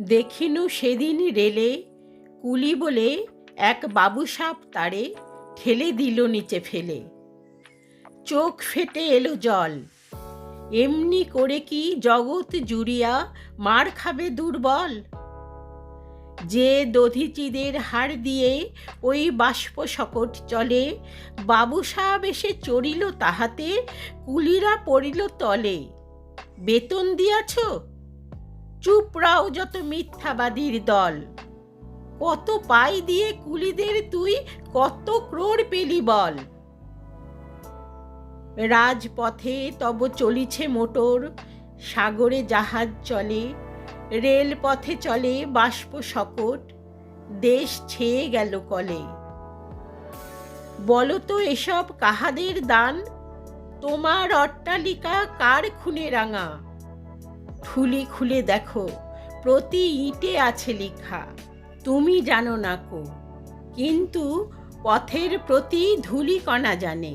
দেখিনু সেদিন রেলে, কুলি বলে এক বাবুসাপ তারে ঠেলে দিল নিচে ফেলে। চোখ ফেটে এলো জল। এমনি করে কি জগৎ জুড়িয়া মার খাবে দুর্বল? যে দধিচিদের হাড় দিয়ে ওই বাষ্প শকট চলে, বাবু সাহেব এসে চড়িল তাহাতে, কুলিরা পড়িল তলে। বেতন দিয়াছ? চুপ রাও যত মিথ্যাবাদীর দল। কত পাই দিয়ে কুলিদের তুই কত ক্রোড় পেলি বল। রাজপথে তব চলিছে মোটর, সাগরে জাহাজ চলে, রেলপথে চলে বাষ্প শকট দেশ ছেয়ে গেল কলে। বলো তো এসব কাহাদের দান? তোমার অট্টালিকা কার খুনে রাঙা? ঠুলি খুলে দেখো, প্রতি ইটে আছে লেখা। তুমি জানো না কো, কিন্তু পথের প্রতি ধূলিকণা জানে।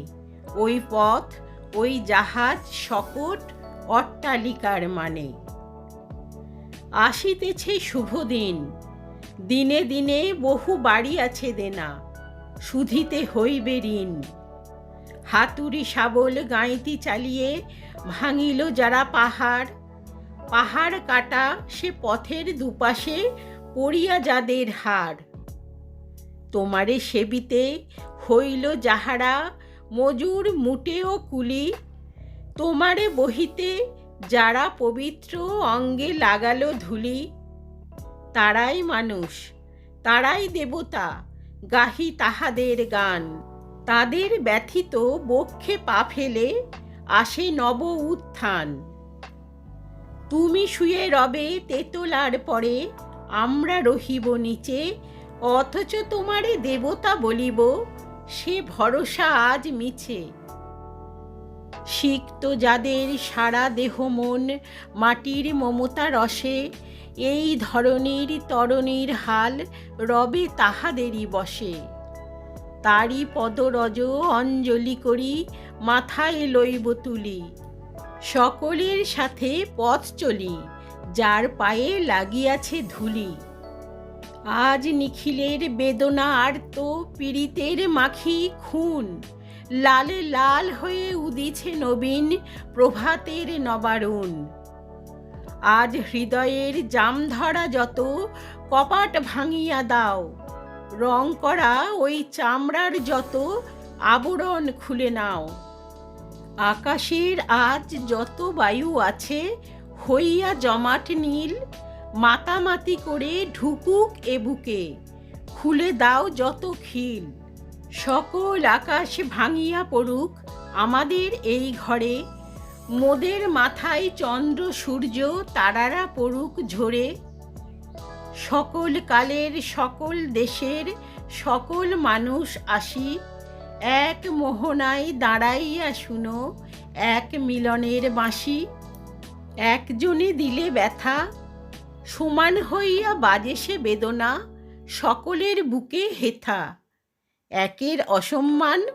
ওই পথ, ওই জাহাজ শকট অট্টালিকার মানে। আসিতেছে শুভ দিন, দিনে দিনে বহু বাড়ি আছে দেনা, সুধিতে হইবে ঋণ। হাতুড়ি শাবল গাঁইতি চালিয়ে ভাঙিল যারা পাহাড় পাহাড় কাটা সে পথের দুপাশে পড়িয়া যাদের হার। তোমারে সেবিতে হইল যাহারা মজুর মুটেও কুলি। তোমারে বহিতে যারা পবিত্র অঙ্গে লাগালো ধুলি। তারাই মানুষ, তারাই দেবতা, গাহি তাহাদের গান। তাদের ব্যথিত বক্ষে পা ফেলে আসে নব উত্থান। তুমি শুয়ে রবে তেতলার পরে, আমরা রহিব নিচে, অথচ তোমারে দেবতা বলিব, সে ভরসা আজ মিছে। সিক্ত যাদের সারা দেহ মন মাটির মমতা রসে, এই ধরনের তরণীর হাল রবে তাহাদেরই বসে। তারই পদরজ অঞ্জলি করি, মাথায় লইব তুলি। সকলের সাথে পথ চলি, যার পায়ে লাগিয়াছে ধুলি। আজ নিখিলের বেদনা আর তো পীড়িতের মাখি খুন। লালে লাল হয়ে উদিছে নবীন প্রভাতের নবারুণ। আজ হৃদয়ের জাম ধরা যত, কপাট ভাঙিয়া দাও। রং করা ওই চামড়ার যত, আবরণ খুলে নাও। আকাশের আজ যত বায়ু আছে, হইয়া জমাট নীল, মাতামাতি করে ঢুকুক এ বুকে, খুলে দাও যত খিল। সকল আকাশ ভাঙিয়া পড়ুক আমাদের এই ঘরে, মোদের মাথায় চন্দ্র, সূর্য, তারারা পড়ুক ঝরে। সকল কালের, সকল দেশের, সকল মানুষ আসি এক মোহনায় দাঁড়াইয়া শুনো, এক মিলনের বাঁশি একজনে দিলে ব্যথা। সমান হইয়া বাজে সে বেদনা, সকলের বুকে হেথা। একের অসম্মান,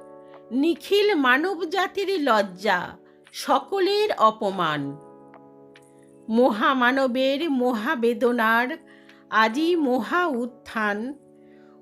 নিখিল মানব জাতির লজ্জা, সকলের অপমান। মহামানবের মহাবেদনার, আজি মহা উত্থান।